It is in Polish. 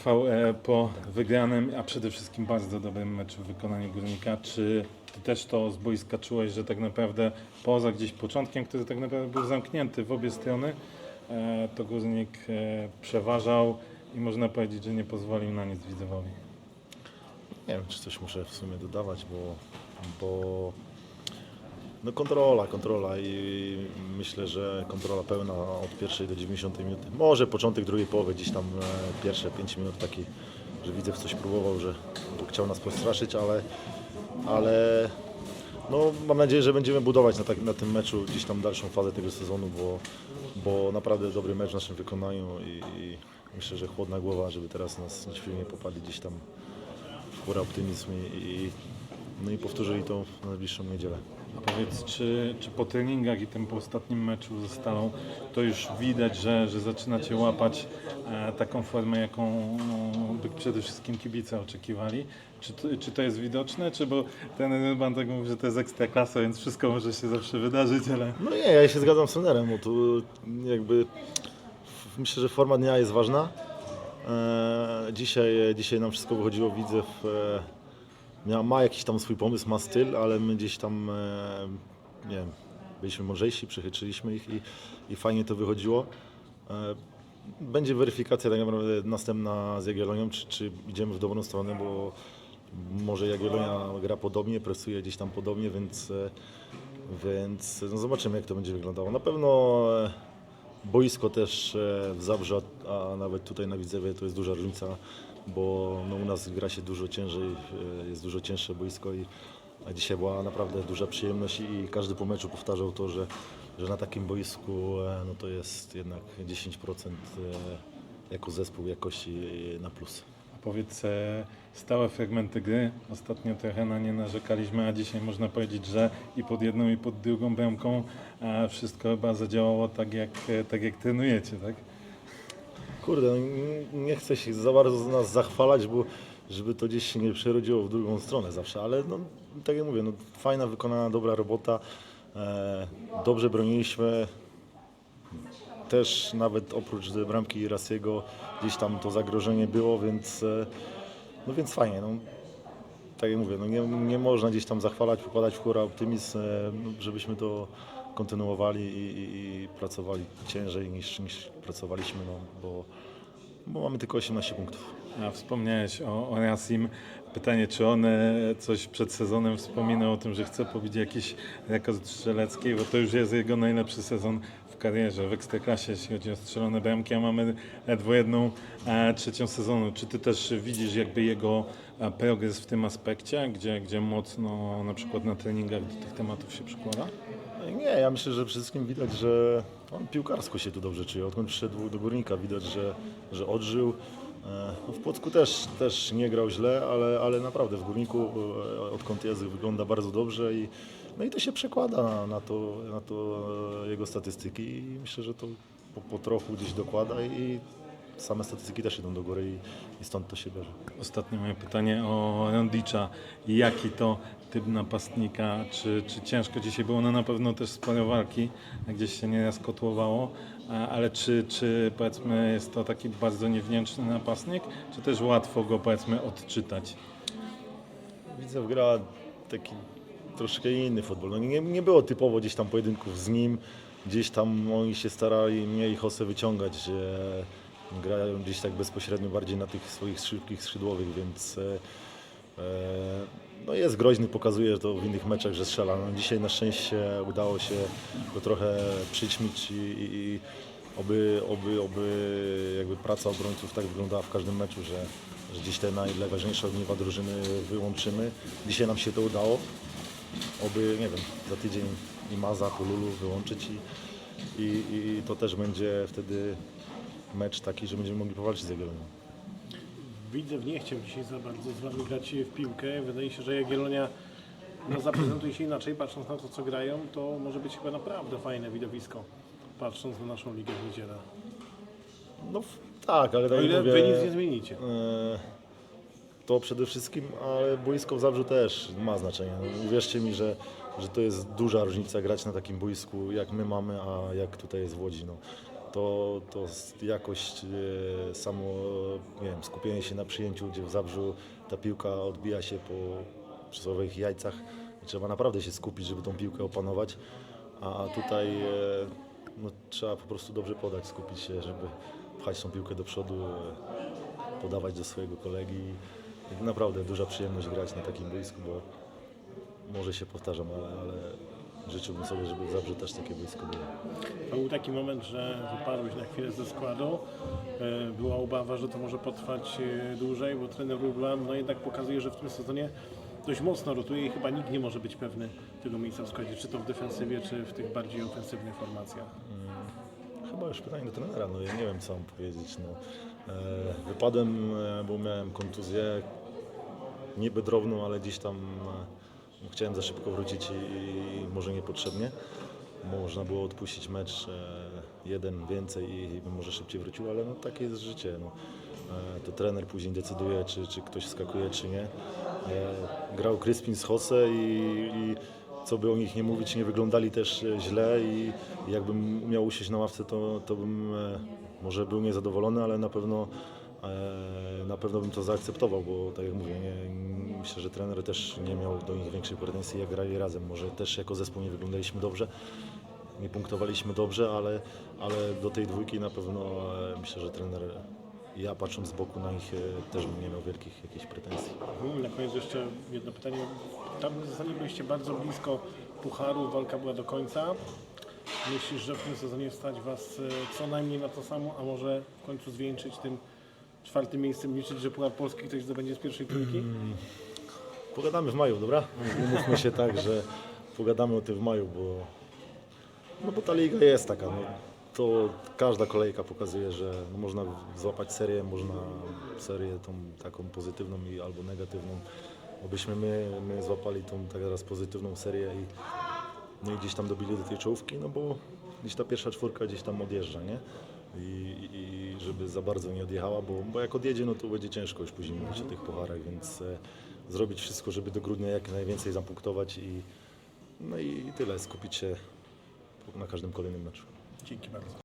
Rafał, e, po wygranym, a przede wszystkim bardzo dobrym meczu w wykonaniu Górnika, czy ty też to z boiska czułeś, że tak naprawdę poza gdzieś początkiem, który tak naprawdę był zamknięty w obie strony, e, to Górnik e, przeważał i można powiedzieć, że nie pozwolił na nic widzowowi. Nie wiem, czy coś muszę w sumie dodawać, bo, bo no kontrola, kontrola i myślę, że kontrola pełna od pierwszej do 90 minuty. Może początek drugiej połowy, gdzieś tam e, pierwsze 5 minut taki, że widzę coś próbował, że chciał nas postraszyć, ale, ale no, mam nadzieję, że będziemy budować na, tak, na tym meczu gdzieś tam dalszą fazę tego sezonu, bo, bo naprawdę dobry mecz w naszym wykonaniu i, i myślę, że chłodna głowa, żeby teraz nas nie popadli gdzieś tam w chóra optymizm i, i, no i powtórzyli to w najbliższą niedzielę. A powiedz, czy, czy po treningach i tym po ostatnim meczu ze Stalą, to już widać, że, że zaczynacie łapać e, taką formę, jaką no, by przede wszystkim kibice oczekiwali? Czy to, czy to jest widoczne? Czy bo ten Ryban tak mówi, że to jest ekstra klasa, więc wszystko może się zawsze wydarzyć, ale No nie, ja się zgadzam z trenerem, bo tu jakby myślę, że forma dnia jest ważna. E, dzisiaj, dzisiaj nam wszystko wychodziło, widzę, w, e, ma jakiś tam swój pomysł, ma styl, ale my gdzieś tam, e, nie wiem, byliśmy mądrzejsi, przechytrzyliśmy ich i, i fajnie to wychodziło. E, będzie weryfikacja tak naprawdę następna z Jagiellonią, czy, czy idziemy w dobrą stronę, bo może Jagiellonia gra podobnie, presuje gdzieś tam podobnie, więc, e, więc no zobaczymy jak to będzie wyglądało. Na pewno e, boisko też e, w Zabrze, a nawet tutaj na Widzewie to jest duża różnica, bo no, u nas gra się dużo ciężej, e, jest dużo cięższe boisko i a dzisiaj była naprawdę duża przyjemność i każdy po meczu powtarzał to, że, że na takim boisku e, no, to jest jednak 10% e, jako zespół jakości na plus. Powiedz, stałe fragmenty gry. Ostatnio trochę na nie narzekaliśmy, a dzisiaj można powiedzieć, że i pod jedną i pod drugą bramką wszystko chyba zadziałało tak jak, tak jak trenujecie, tak? Kurde, no, nie- chcę się za bardzo nas zachwalać, bo żeby to gdzieś się nie przerodziło w drugą stronę zawsze, ale no, tak jak mówię, no, fajna, wykonana, dobra robota, e, dobrze broniliśmy, też nawet oprócz bramki Rasiego gdzieś tam to zagrożenie było, więc, e, no więc fajnie. No, tak jak mówię, no nie, nie można gdzieś tam zachwalać, pokładać w chóra optymizm, e, no, żebyśmy to kontynuowali i, i, i pracowali ciężej niż, niż pracowaliśmy, no, bo, bo mamy tylko 18 punktów. A wspomniałeś o, o Rasim. Pytanie, czy on e, coś przed sezonem wspominał o tym, że chce pobić jakiś rekord strzelecki, bo to już jest jego najlepszy sezon karierze, w Ekstraklasie, jeśli chodzi o strzelone bramki, a mamy ledwo jedną e, trzecią sezonu. Czy ty też widzisz jakby jego e, progres w tym aspekcie, gdzie, gdzie mocno na przykład na treningach do tych tematów się przykłada? Nie, ja myślę, że wszystkim widać, że on piłkarsko się tu dobrze czuje. Odkąd przyszedł do Górnika widać, że, że odżył. E, no w Płocku też, też nie grał źle, ale, ale naprawdę w Górniku odkąd jest wygląda bardzo dobrze i, no i to się przekłada na, na, to, na to e, jego statystyki i myślę, że to po, po trochu gdzieś dokłada i same statystyki też idą do góry i, i stąd to się bierze. Ostatnie moje pytanie o Rondicza. Jaki to typ napastnika? Czy, czy ciężko dzisiaj było? No na pewno też sporo walki, gdzieś się nieraz kotłowało, a- ale czy, czy powiedzmy jest to taki bardzo niewdzięczny napastnik, czy też łatwo go powiedzmy odczytać? Widzę, gra taki troszkę inny futbol. No nie, nie było typowo gdzieś tam pojedynków z nim. Gdzieś tam oni się starali mnie i Jose wyciągać. że grają gdzieś tak bezpośrednio bardziej na tych swoich szybkich skrzydłowych, więc e, e, no jest groźny, pokazuje to w innych meczach, że strzela. No dzisiaj na szczęście udało się go trochę przyćmić i, i, i oby, oby, oby jakby praca obrońców tak wyglądała w każdym meczu, że, że gdzieś te najważniejsze ogniwa drużyny wyłączymy. Dzisiaj nam się to udało. Oby, nie wiem, za tydzień i Maza, Hululu wyłączyć i, i, i to też będzie wtedy mecz taki, że będziemy mogli powalczyć z Jagiellonią. Widzew nie chciał dzisiaj za bardzo z Wami grać w piłkę. Wydaje się, że Jagiellonia no, zaprezentuje się inaczej, patrząc na to, co grają, to może być chyba naprawdę fajne widowisko, patrząc na naszą ligę w niedzielę. No tak, ale tak O ile mówię, Wy nic nie zmienicie. e, to przede wszystkim, ale boisko w Zabrzu też ma znaczenie. Uwierzcie mi, że, że to jest duża różnica grać na takim boisku, jak my mamy, a jak tutaj jest w Łodzi. No. to, to jakość, e, samo nie wiem, skupienie się na przyjęciu, gdzie w Zabrzu ta piłka odbija się po przysłowiowych jajcach i trzeba naprawdę się skupić, żeby tą piłkę opanować, a tutaj e, no, trzeba po prostu dobrze podać, skupić się, żeby pchać tą piłkę do przodu, e, podawać do swojego kolegi. Naprawdę duża przyjemność grać na takim boisku, bo może się powtarzam, ale, ale życzyłbym sobie, żeby w Zabrze też takie boisko było. To był taki moment, że wypadłeś na chwilę ze składu. E, Była obawa, że to może potrwać e, dłużej, bo trener Rublan no jednak pokazuje, że w tym sezonie dość mocno rotuje i chyba nikt nie może być pewny tego miejsca w składzie, czy to w defensywie, czy w tych bardziej ofensywnych formacjach. Chyba już pytanie do trenera, no ja nie wiem co mam powiedzieć. No. E, wypadłem, bo miałem kontuzję niby drobną, ale gdzieś tam e, chciałem za szybko wrócić i, może niepotrzebnie. Można było odpuścić mecz e, jeden więcej i może szybciej wrócił, ale no takie jest życie. No. E, to trener później decyduje, czy, czy ktoś skakuje, czy nie. Grał Kryspin z Jose i, i co by o nich nie mówić, nie wyglądali też źle i jakbym umiał usiąść na ławce, to, to bym może był niezadowolony, ale na pewno na pewno bym to zaakceptował, bo tak jak mówię, nie, myślę, że trener też nie miał do nich większej pretensji, jak grali razem. Może też jako zespół nie wyglądaliśmy dobrze, nie punktowaliśmy dobrze, ale, ale do tej dwójki na pewno e, myślę, że trener, ja patrząc z boku na nich e, też bym nie miał wielkich jakichś pretensji. Mhm, Na koniec jeszcze jedno pytanie. Tam w zasadzie byliście bardzo blisko Pucharu, walka była do końca. Myślisz, że w tym sezonie stać Was e, co najmniej na to samo, a może w końcu zwieńczyć tym czwartym miejscem, liczyć, że Puchar Polski ktoś zdobędzie z pierwszej trójki? Pogadamy w maju, dobra? Umówmy się tak, że pogadamy o tym w maju, bo, no bo ta liga jest taka. No, to każda kolejka pokazuje, że no można złapać serię, można serię tą taką pozytywną i albo negatywną. Obyśmy my, my złapali tą teraz pozytywną serię i, no i gdzieś tam dobili do tej czołówki, no bo gdzieś ta pierwsza czwórka gdzieś tam odjeżdża, nie? I, i żeby za bardzo nie odjechała, bo, bo jak odjedzie, no to będzie ciężko już później mówić o tych pucharach, więc e, zrobić wszystko, żeby do grudnia jak najwięcej zapunktować i no i tyle, skupić się na każdym kolejnym meczu. Dzięki bardzo.